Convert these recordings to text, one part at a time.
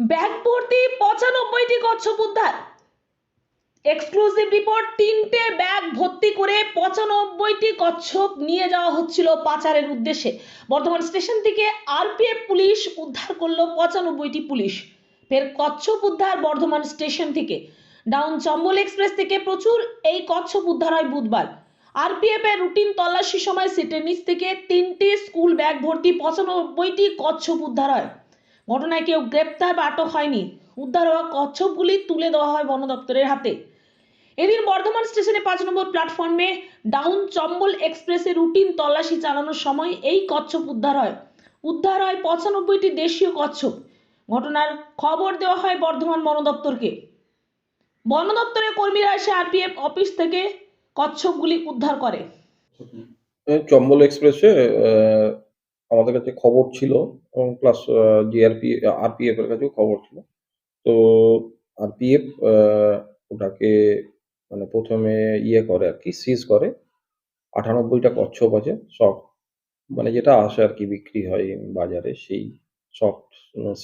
Bag ভর্তি পঁচানব্বইটি কচ্ছপ উদ্ধার। এক্সক্লুসিভ রিপোর্ট তিনটে ব্যাগ ভর্তি করে পঁচানব্বইটি কচ্ছপ নিয়ে যাওয়া হচ্ছিল পাচারের উদ্দেশ্যে। বর্ধমান স্টেশন থেকে আরপিএফ পুলিশ উদ্ধার করল পঁচানব্বইটি পুলিশ। ফের কচ্ছপ উদ্ধার বর্ধমান স্টেশন থেকে। ডাউন চম্বল এক্সপ্রেস থেকে প্রচুর এই কচ্ছপ উদ্ধার হয় বুধবার। আরপিএফ এর রুটিন তল্লাশির সময় সিটের নিচ থেকে তিনটি স্কুল ব্যাগ ভর্তি পঁচানব্বইটি কচ্ছপ উদ্ধার হয়। ঘটনায় কেউ গ্রেপ্তার বা আটক হয়নি। উদ্ধার হওয়া কচ্ছপগুলি তুলে দেওয়া হয় বন দপ্তরের হাতে। এদিন বর্ধমান স্টেশনে পাঁচ নম্বর প্ল্যাটফর্মে ডাউন চম্বল এক্সপ্রেসে রুটিন তল্লাশি চালানোর সময় এই কচ্ছপ উদ্ধার হয়। উদ্ধার হয় পঁচানব্বইটি দেশীয় কচ্ছপ। ঘটনার খবর দেওয়া হয় বর্ধমান বন দপ্তরকে। বন দপ্তরের কর্মীরা এসে আরপিএফ অফিস থেকে কচ্ছপগুলি উদ্ধার করে। চম্বল এক্সপ্রেসে আমাদের কাছে খবর ছিল এবং প্লাস জিআরপি আরপিএফ এর কাছেও খবর ছিল। তো আরপিএফ ওটাকে মানে প্রথমে ইয়ে করে আর কি সিজ করে। আটানব্বইটা কচ্ছপ আছে, সব মানে যেটা আসে আর কি বিক্রি হয় বাজারে, সেই সফট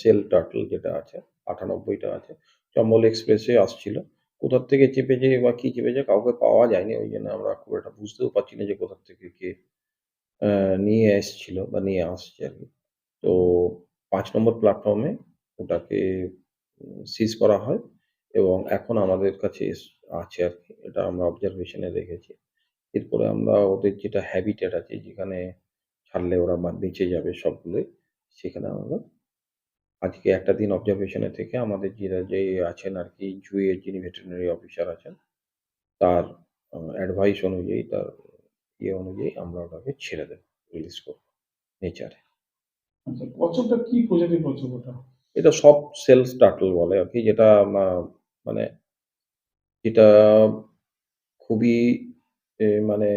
সেল টার্টল যেটা আছে, আটানব্বইটা আছে। চম্বল এক্সপ্রেসে আসছিল। কোথার থেকে চেপেছে বা কি চেপেছে কাউকে পাওয়া যায়নি, ওই জন্য আমরা খুব একটা বুঝতেও পারছি না যে কোথার থেকে কে নিয়ে এসছিল বা নিয়ে আসছে আর কি। তো পাঁচ নম্বর প্ল্যাটফর্মে ওটাকে সিজ করা হয় এবং এখন আমাদের কাছে আছে আর কি। এটা আমরা অবজারভেশনে রেখেছি এরপরে আমরা ওদের যেটা হ্যাবিটেট আছে যেখানে ছাড়লে ওরা বেঁচে যাবে সবগুলোই, সেখানে আমরা আজকে একটা দিন অবজারভেশনে থেকে আমাদের যেটা যে আছেন আর কি জুয়ের যিনি ভেটেরিনারি অফিসার আছেন, তার অ্যাডভাইস অনুযায়ী তার ইয়ে অনুযায়ী আমরা ওটাকে ছেড়ে দেব রিলিজ করব নেচারে আচ্ছা কচ্ছপটা কি প্রজাতির কচ্ছপ ওটা? এটা সব সেল টার্টল বলে আর কি যেটা মানে যেটা খুবই মানে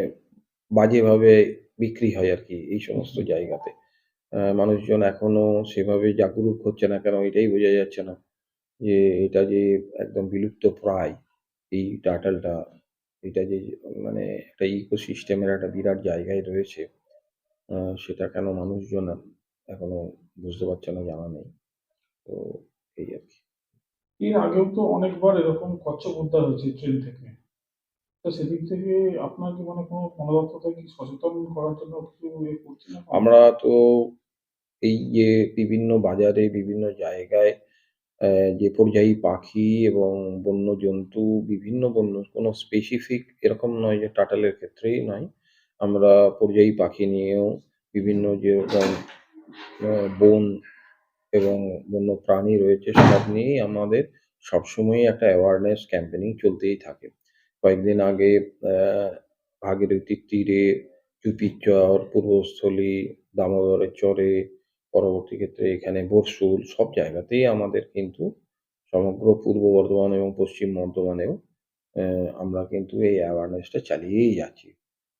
বাজেভাবে বিক্রি হয় আর কি এই সমস্ত জায়গাতে। আহ, মানুষজন এখনও সেভাবে জাগরুক হচ্ছে না কেন এটাই বোঝা যাচ্ছে না যে এটা যে একদম বিলুপ্ত প্রায় এই টার্টলটা এটা যে মানে একটা ইকোসিস্টেমের একটা বিরাট জায়গায় রয়েছে সেটা কেন মানুষজন এখনও বুঝতে পারছে না জানা নেই। তো এই আর কি। এর আগেও তো অনেকবার এরকম কচ্ছপ উদ্ধার হয়েছে ট্রেন থেকে। তো সেদিক থেকে আপনার কি মানে কোনো বন কি সচেতন করার জন্য কিছু ইয়ে করছে না আমরা তো এই যে বিভিন্ন বাজারে বিভিন্ন জায়গায় যে পরিযায়ী পাখি এবং বন্য জন্তু বিভিন্ন বন্য, কোনো স্পেসিফিক এরকম নয় যে টাটালের ক্ষেত্রেই নয়। আমরা পরিযায়ী পাখি নিয়েও বিভিন্ন যেরকম বন এবং বন্য প্রাণী রয়েছে সব নিয়েই আমাদের সবসময়ই একটা অ্যাওয়ারনেস ক্যাম্পেনিং চলতেই থাকে। কয়েকদিন আগে ভাগীরথীর তীরে চুপির চর পূর্বস্থলী, দামোদরের চরে পরবর্তী ক্ষেত্রে এখানে বরশুল সব জায়গাতেই আমাদের কিন্তু সমগ্র পূর্ব বর্ধমান এবং পশ্চিম বর্ধমানেও আমরা কিন্তু এই অ্যাওয়ারনেসটা চালিয়েই যাচ্ছি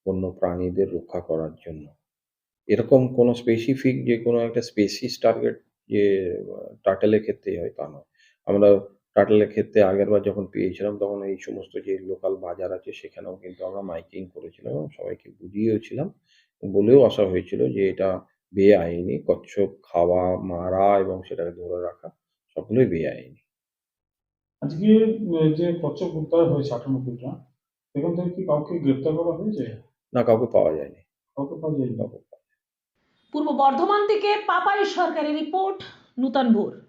বন্য প্রাণীদের রক্ষা করার জন্য। এরকম কোনো স্পেসিফিক যে কোনো একটা স্পেসিস টার্গেট যে টাটেলের ক্ষেত্রেই হয় তা নয়। আমরা টাটেলের ক্ষেত্রে আগেরবার যখন পেয়েছিলাম তখন এই সমস্ত যে লোকাল বাজার আছে সেখানেও কিন্তু আমরা মাইকিং করেছিলাম এবং সবাইকে বুঝিয়েওছিলাম। বলেও আসা হয়েছিল যে এটা বেআইনি কচ্ছপ খাওয়া মারা এবং সেটাকে ধরে রাখা সবগুলোই বেআইনি। আজকে আহ, যে কচ্ছপ উদ্ধার হয়েছে আটানব্বইটা সেখান থেকে কি কাউকে গ্রেপ্তার করা হয়েছে? না কাউকে পাওয়া যায়নি। কাউকে পাওয়া যায়নি? কাউকে পূর্ব বর্ধমান থেকে পাপাই সরকারি রিপোর্ট নূতন ভোর।